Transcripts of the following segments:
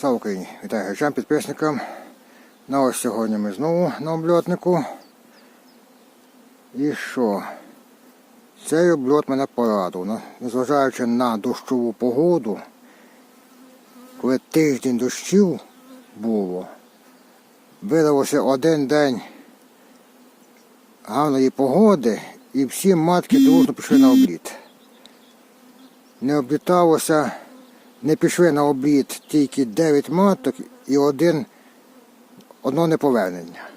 Слава Україні! Вітаю глядачам, підписникам. Ну ось сьогодні ми знову на обльотнику. І що? Цей обльот мене порадував. Ну, Незважаючи на дощову погоду, коли тиждень дощів було, видалося один день гарної погоди і всі матки дружно пішли на обліт. Не обліталося не пішли на обід тільки 9 маток і один, одно неповернення.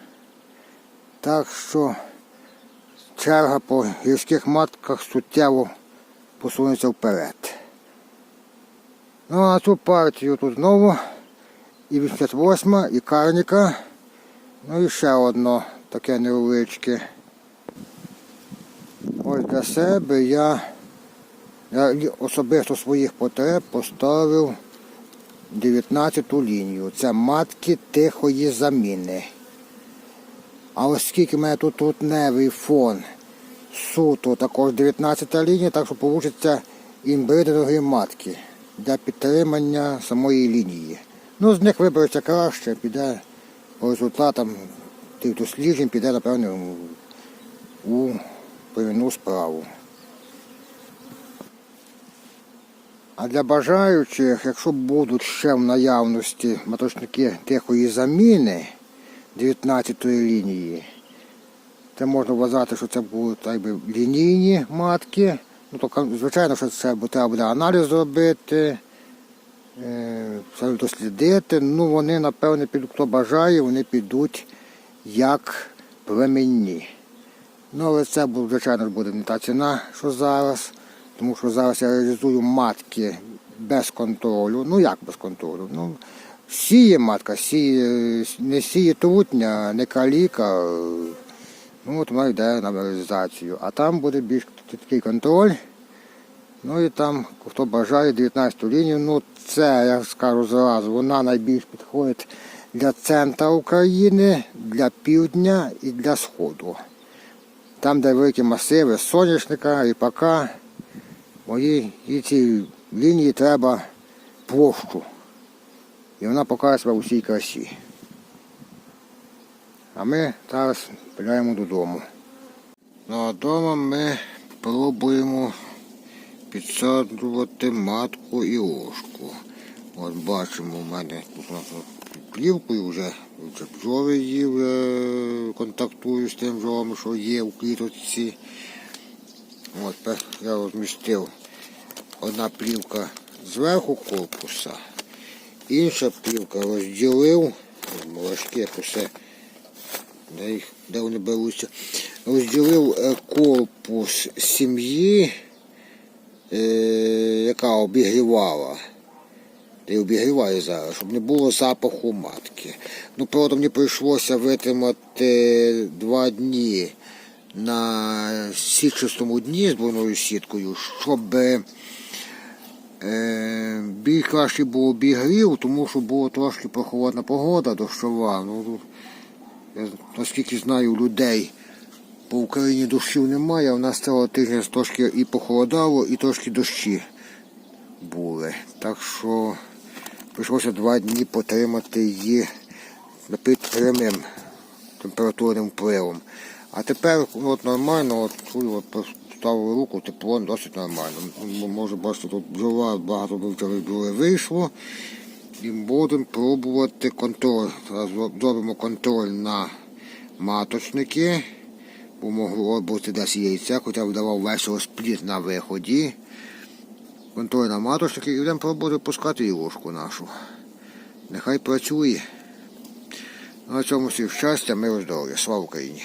Так що черга по гірських матках суттєво посунеться вперед. Ну а цю партію тут знову і 88 і карніка. Ну і ще одно таке невеличке. Ось для себе я я особисто своїх потреб поставив 19-ту лінію. Це матки тихої заміни. А оскільки в мене тут трутневий фон суто також 19-та лінія, так що вийде імбриди дорогі матки для підтримання самої лінії. Ну, з них вибереться краще, піде по результатам тих досліджень, піде, напевно, у первинну справу. А для бажаючих, якщо будуть ще в наявності маточники тихої заміни 19-ї лінії, це можна вважати, що це будуть так би, лінійні матки. Ну, то, звичайно, що це треба буде аналіз зробити, е, все дослідити. Ну, вони, напевне, підуть, хто бажає, вони підуть як племінні. Ну, але це, звичайно, буде не та ціна, що зараз. Тому що зараз я реалізую матки без контролю. Ну як без контролю? Ну, сіє матка, сіє, не сіє трутня, не каліка. Ну от вона йде на реалізацію. А там буде більш такий контроль. Ну і там, хто бажає 19 лінію, ну це, я скажу зразу, вона найбільш підходить для центра України, для півдня і для сходу. Там, де великі масиви соняшника, ріпака, Моїй цій лінії треба площу. І вона покаже себе у всій красі. А ми зараз пиляємо додому. Ну а вдома ми пробуємо підсаджувати матку і ложку. От бачимо, у мене тут от плівкою вже, вже бджоли її вже контактую з тим бджолами, що є у кліточці. От я розмістив одна плівка зверху корпуса, інша плівка розділив, молочки, як усе, де, їх, де вони беруться, розділив е, корпус сім'ї, е, яка обігрівала. Та й обігріває зараз, щоб не було запаху матки. Ну, правда, мені прийшлося витримати два дні на сітчастому дні з двойною сіткою, щоб е, більш краще був обігрів, тому що була трошки прохолодна погода дощова. Ну, я наскільки знаю людей по Україні дощів немає, а в нас цього тижня трошки і похолодало, і трошки дощі були. Так що прийшлося два дні потримати її під прямим температурним впливом. А тепер от нормально, от чую, от поставив руку, тепло досить нормально. Може бачите, тут бджола, багато бджоли бджоли вийшло. І будемо пробувати контроль. Зараз зробимо контроль на маточники. Бо могло бути десь яйця, хоча вдавав весь розпліт на виході. Контроль на маточники і будемо пробувати пускати і ложку нашу. Нехай працює. На цьому всім щастя, миру здоров'я. Слава Україні!